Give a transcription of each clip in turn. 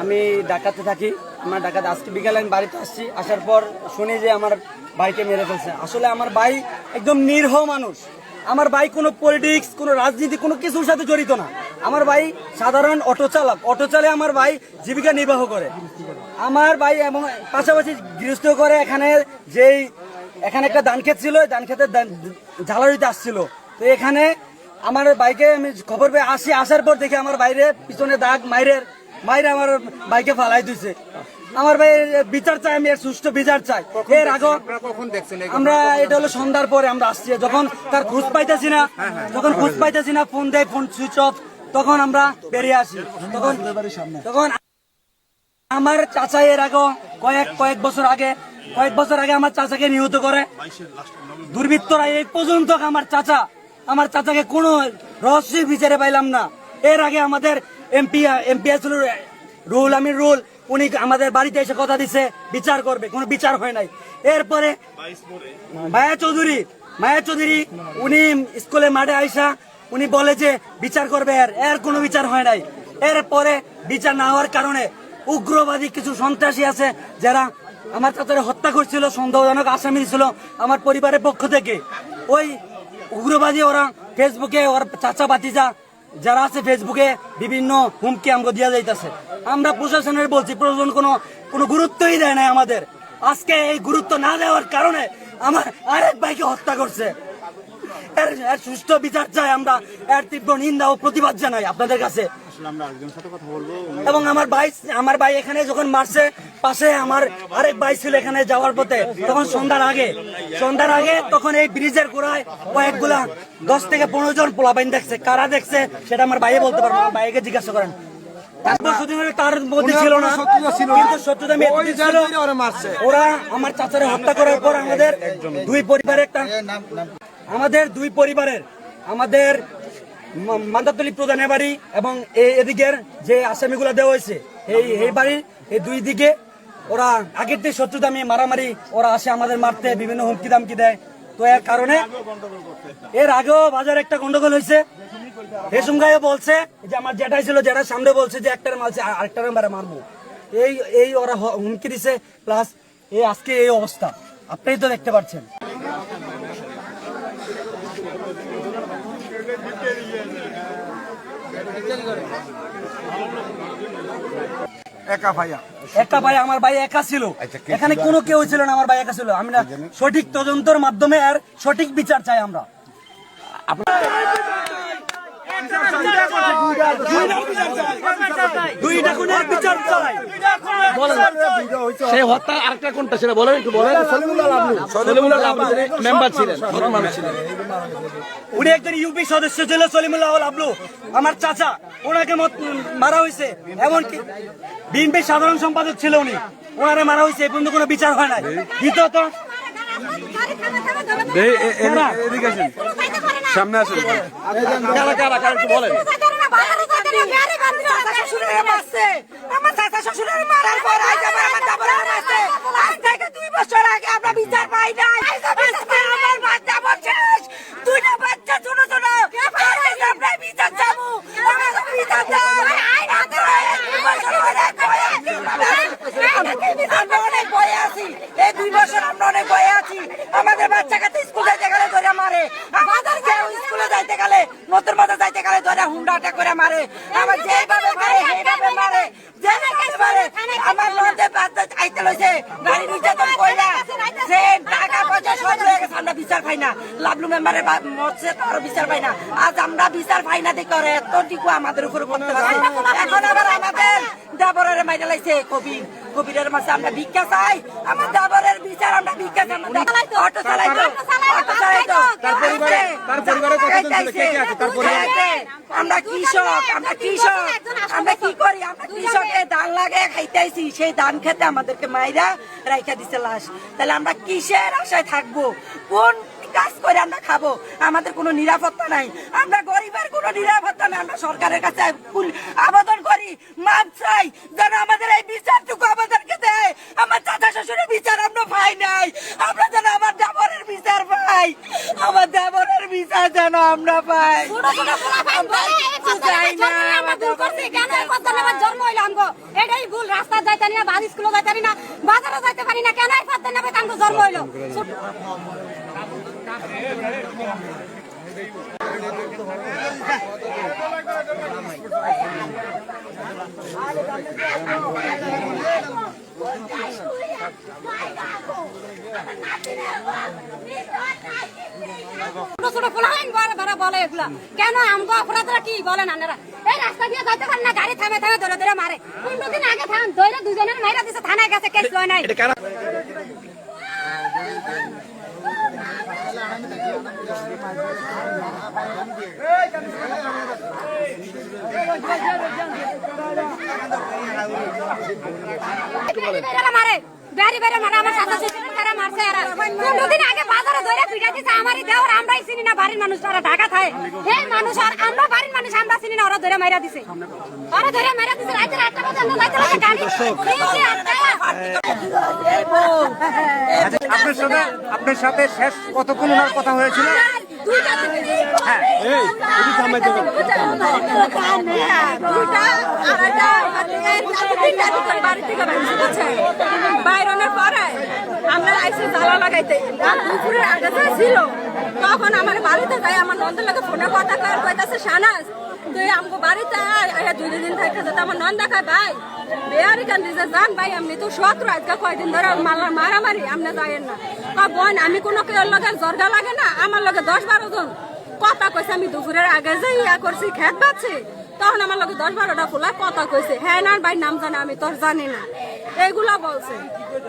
আমি ডাকাতে থাকি। আমার ঢাকাতে আজকে বিকালে আমি বাড়িতে আসছি। আসার পর শুনি যে আমার ভাইকে মেরে ফেলছে। আসলে আমার ভাই একদম নিরহ মানুষ। আমার ভাই কোনো পলিটিক্স কোনো রাজনীতি, কোনো কিছুর সাথে জড়িত না। আমার ভাই সাধারণ অটো চালক। অটো চালে আমার ভাই জীবিকা নির্বাহ করে। আমার ভাই এবং পাশাপাশি গৃহস্থ করে এখানে যেই এখানে একটা ধান ক্ষেত ছিল ধান ক্ষেতের ঝালারিতে আসছিল। তো এখানে আমার বাইকে আমি খবর পেয়ে আসি আসার পর দেখি আমার বাইরে পিছনে দাগ মাইরের মাইরে আমার বাইকে ফালাই দিছে। আমার ভাই বিচার চাই আমি এর সুষ্ঠু বিচার চাই। এর আগে আমরা এটা হলো সন্ধ্যার পরে আমরা আসছি। যখন তার খোঁজ পাইতেছি না যখন খোঁজ পাইতেছি না ফোন দেয় ফোন সুইচ অফ তখন আমরা বেরিয়ে আসি। তখন তখন আমার চাচা এর আগে কয়েক কয়েক বছর আগে কয়েক বছর আগে আমার চাচাকে নিহত করে। দুর্বৃত্তরা এই পর্যন্ত আমার চাচা আমার চাচাকে কোনো রহস্যের বিচারে পাইলাম না। এর আগে আমাদের এমপি এমপি আসল রুল আমি রুল উনি আমাদের বাড়িতে এসে কথা দিছে বিচার করবে। কোনো বিচার হয় নাই। এরপরে মায়া চৌধুরী মায়া চৌধুরী উনি স্কুলে মাঠে আইসা উনি বলে যে বিচার করবে এর। এর কোনো বিচার হয় নাই। এরপরে বিচার না হওয়ার কারণে উগ্রবাদী কিছু সন্ত্রাসী আছে যারা আমার চাচারে হত্যা করছিল, সন্দেহজনক আসামি ছিল আমার পরিবারের পক্ষ থেকে। ওই উগ্রবাদী ওরা ফেসবুকে, ওর চাচা বাতিজা যারা আছে ফেসবুকে বিভিন্ন হুমকি আমাকে দিয়া যাইতেছে। আমরা প্রশাসনের বলছি, প্রশাসন কোনো কোনো গুরুত্বই দেয় না আমাদের। আজকে এই গুরুত্ব না দেওয়ার কারণে আমার আরেক ভাইকে হত্যা করছে। এর এর সুষ্ঠু বিচার চাই আমরা। এর তীব্র নিন্দা ও প্রতিবাদ জানাই আপনাদের কাছে। আমরা আরেকজনের সাথে কথা বলব এবং আমার ভাই আমার ভাই এখানে যখন মারছে পাশে আমার আরেক ভাই ছিল এখানে যাওয়ার পথে তখন সন্ধ্যার আগে সন্ধ্যার আগে তখন এই ব্রিজের গোড়ায় কয়েকগুলা দশ থেকে পনেরো জন পোলাপাইন দেখছে। কারা দেখছে সেটা আমার ভাইয়ে বলতে পারব আমার ভাইকে জিজ্ঞাসা করেন। তারপর তার মধ্যে ছিল না কিন্তু শত্রুতা ছিল ওরা আমার চাচারে হত্যা করার পর আমাদের দুই পরিবারের একটা আমাদের দুই পরিবারের, আমাদের মান্দাতলি প্রধানের বাড়ি এবং এদিকের যে আসামিগুলো দেওয়া হয়েছে, এই এই বাড়ির এই দুই দিকে ওরা আগের থেকে শত্রুতা নিয়ে মারামারি, ওরা আসে আমাদের মারতে, বিভিন্ন হুমকি দামকি দেয়। তো এর কারণে এর আগেও বাজারে একটা গন্ডগোল হয়েছে। রেশম গায়ে বলছে যে, আমার যেটাই ছিল যেটা সামনে বলছে যে একটার মারছে আরেকটার মেরে মারবো। এই এই ওরা হুমকি দিছে, প্লাস এই আজকে এই অবস্থা। আপনি তো দেখতে পাচ্ছেন। একা ভাইয়া। একটা ভাই আমার ভাই একা ছিল। এখানে কোনো কেউ ছিল না আমার ভাই একা ছিল। আমরা সঠিক তদন্তর মাধ্যমে আর সঠিক বিচার চাই আমরা। হত্যা আরেকটা কোনটা বলেন একটু বলেন। লাবলু মেম্বার ছিলেন উনি একজন ইউপি সদস্য ছিল, সলিমুল্লাহ আবলু আমার চাচা, ওনাকে মারা হয়েছে। এমনকি বিএনপি সাধারণ সম্পাদক ছিল উনি। ওনারে মারা হয়েছে এই পর্যন্ত কোনো বিচার হয় নাই। দ্বিতীয়ত সামনে আসুন। কারা কারা কারা বলেন। আমার শ্বশুরের মারার পর আজ আবার আমার দাবরের মারছে আজ থেকে দুই বছর আগে আমরা বিচার পাই নাই আজকে আমার বাচ্চা শেষ দুইটা বাচ্চা ছোট ছোট আজকে আমরা বিচার যাব আমাকে বিচার দাও দুই বছর অনেক বয়ে আছি আমরা অনেক বয়ে আছি এই দুই বছর আমরা অনেক বয়ে আছি আমাদের বাচ্চা কাছে স্কুল যাইতে গেলে ধরে মারে আমাদের কেউ স্কুলে যাইতে গেলে নতুন গেলে ধরে হুন্ডাটা করে মারে। আমার যেভাবে মারে সেইভাবে মারে। যেভাবে মারে। আমার নদে বাচ্চা আইতে লইছে। গাড়ি নির্যাতন কইলা। সে টাকা পয়সা সব হয়ে গেছে আমরা বিচার পাই না। লাভলু মেম্বারে মরছে তার বিচার পাই না। আজ আমরা বিচার পাই না দেখে ওরা এতটুকু আমাদের উপরে করতে পারছে এখন আবার আমাদের দেবরের মাইরা লাইছে কবির কবিরের আমরা ভিক্ষা চাই আমার দেবরের বিচার আমরা ভিক্ষা চাই আমরা অটো চালাই তো অটো চালাই তো তার পরিবারে তার পরিবারে কতজন ছিল? কে কে আছে? তার পরিবারে আমরা কৃষক আমরা কৃষক আমরা কি করি? আমরা কৃষকে ধান লাগে খাইতেছি সেই ধান খেতে আমাদেরকে মাইরা রাইখা দিছে লাশ। তাহলে আমরা কিসের আশায় থাকব? কোন কাজ করে আমরা খাব। আমাদের কোনো নিরাপত্তা নাই। আমরা গরিবের কোনো নিরাপত্তা নাই। আমরা সরকারের কাছে আবেদন করি মাপ চাই যেন আমাদের এই বিচারটুকু আমাদেরকে দেয়। আমার চাচা শ্বশুরের বিচার আমরা পাই নাই। আমরা যেন আমার দেবরের বিচার পাই। আমার দেবরের বিচার যেন আমরা পাই। জন্ম গো? এটাই ভুল, যাইতে পারি না, বাস স্কুলে যাইতে পারি না, বাজারে যাইতে পারি না, কেন জন্ম হইল? ছোট- ছোট পোলাপান বলে বলে বলে। কেন আমগো অপরাধরা কি বলেন আপনারা এই রাস্তা দিয়ে যাইতে পারি না, গাড়ি থামে থামে ধরে ধরে মারে। পনেরো দিন আগে থাম ধরে দুজনের মাইরা দিছে, থানায় গেছে কেস লয় নাই এটা কারা ব্যারি বেরে মারে ব্যারি বেরে মারে আমার সাথে মারছে এরা। পনেরো দিন আগে বাজারে ধরে পিঠা দিছে আমারই দেওয়ার আমরাই চিনি না বাড়ির মানুষ তারা ঢাকা থাকে এই মানুষ আর আমরা বাড়ির মানুষ আমরা চিনি না ওরা ধরে মাইরা দিছে। ওরা ধরে মাইরা দিছে রাতে আটটা পর্যন্ত যাইতে লাগে গাড়ি আপনার সাথে আপনার সাথে শেষ কতক্ষণ ওনার কথা হয়েছিল। হ্যাঁ। এই এটি থামাই দেবেন। পরে আমরা দুপুরের আগে ছিল তখন আমার বাড়িতে যাই আমার ফোনে কথা কইতাছে বাড়িতে আমার ভাই ভাই আমি তো কয়দিন ধরে মারামারি না বোন আমি কোনো কেউ লগে জর্গা লাগে না আমার লগে দশ বারো জন কথা কইছে আমি দুপুরের আগে যে ইয়া করছি, খেত পাচ্ছি তখন আমার লগে দশ বারোটা ফুলা কথা কইছে হ্যাঁ না, ভাই, নাম জানে, আমি তোর জানি না। এইগুলা বলছে।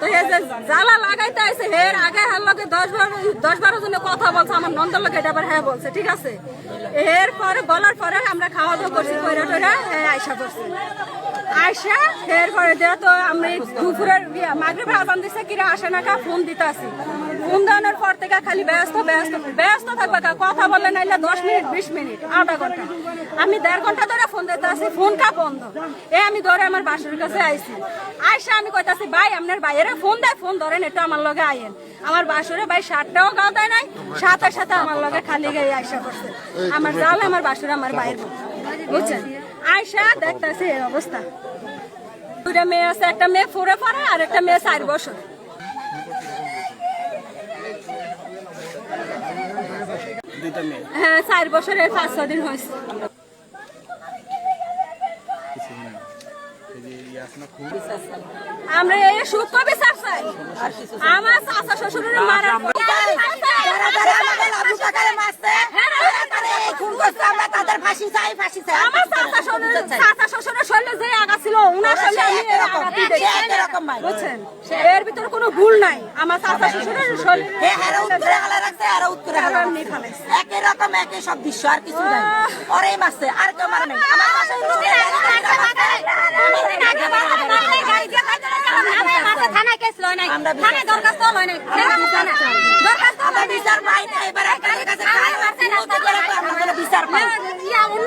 তো এই যে জ্বালা লাগাইতে আছে হের আগে হার লগে দশ বারো দশ বারো জনে কথা বলছে, আমার নন্দর লগে এটা আবার হ্যাঁ বলছে, ঠিক আছে? এর পরে বলার পরে আমরা খাওয়া দাওয়া করছি, কইরা টইরা হ্যাঁ আয়সা করছি। আয়সা এর পরে তো আমি দুপুরের মাগরিব আজান দিছে, কিরা আসে না কা, ফোন দিতে আসি ফোন দেওয়ানোর পর থেকে খালি ব্যস্ত ব্যস্ত ব্যস্ত থাকবে কথা বলে নাইলে দশ মিনিট, বিশ মিনিট, আধা ঘণ্টা। আমি দেড় ঘণ্টা ধরে ফোন দিতে আসি, ফোন কা বন্ধ? এ আমি ধরে আমার বাসুর কাছে আইছি। আইসা আমি কইতাছি, ভাই, আপনার বাইরে ফোন দেয় ফোন ধরেন, একটু আমার লগে আইয়েন আমার বাসুরে, ভাই, সাতটাও গাও দেয় নাই সাথে সাথে আমার লগে খালি গায়ে আইসা করছে আমার জাল, আমার বাসুর, আমার বাইরে বুঝছেন? আয়সা দেখতেছে এই অবস্থা। দুটা মেয়ে আছে, একটা মেয়ে ফোরে পড়ে আর একটা মেয়ে চার বছর। হ্যাঁ চার বছরের পাঁচ ছ দিন হয়েছে আমরা এই সুখ বিচার চাই আমার চাচা শ্বশুরের মারা যারা যারা আমাদের লাভু টাকারে মারছে যারা যারা এই খুন করছে আমরা তাদের ফাঁসি চাই ফাঁসি চাই আমার চাচা শ্বশুরের চাচা শ্বশুরের শরীরে যে আগা ছিল ওনার শরীরে আমি এর আঘাতই দেখি এরকম ভাই বুঝছেন এর ভিতরে কোনো ভুল নাই আমার চাচা শ্বশুরের শরীরে হে হেরা উত্তরে হালা রাখছে হেরা উত্তরে হালা এমনি রাখছে। একই রকম একই সব দৃশ্য আর কিছু নাই ওরাই মারছে আর কেউ মারে নাই আমার পাশে থানায় কেস লয় নাই থানায় দরখাস্ত লয় নাই দরখাস্ত বিচার পাই না এবার একার কাছে বিচার পাই। ইয়া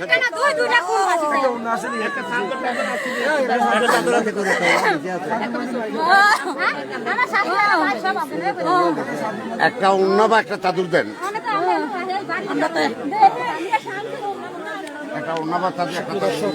একটা? আমার অন্য বা একটা চাদর দেন আমরা আমরা আমরা একটা অন্য একটা চাদর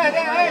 গণবাদের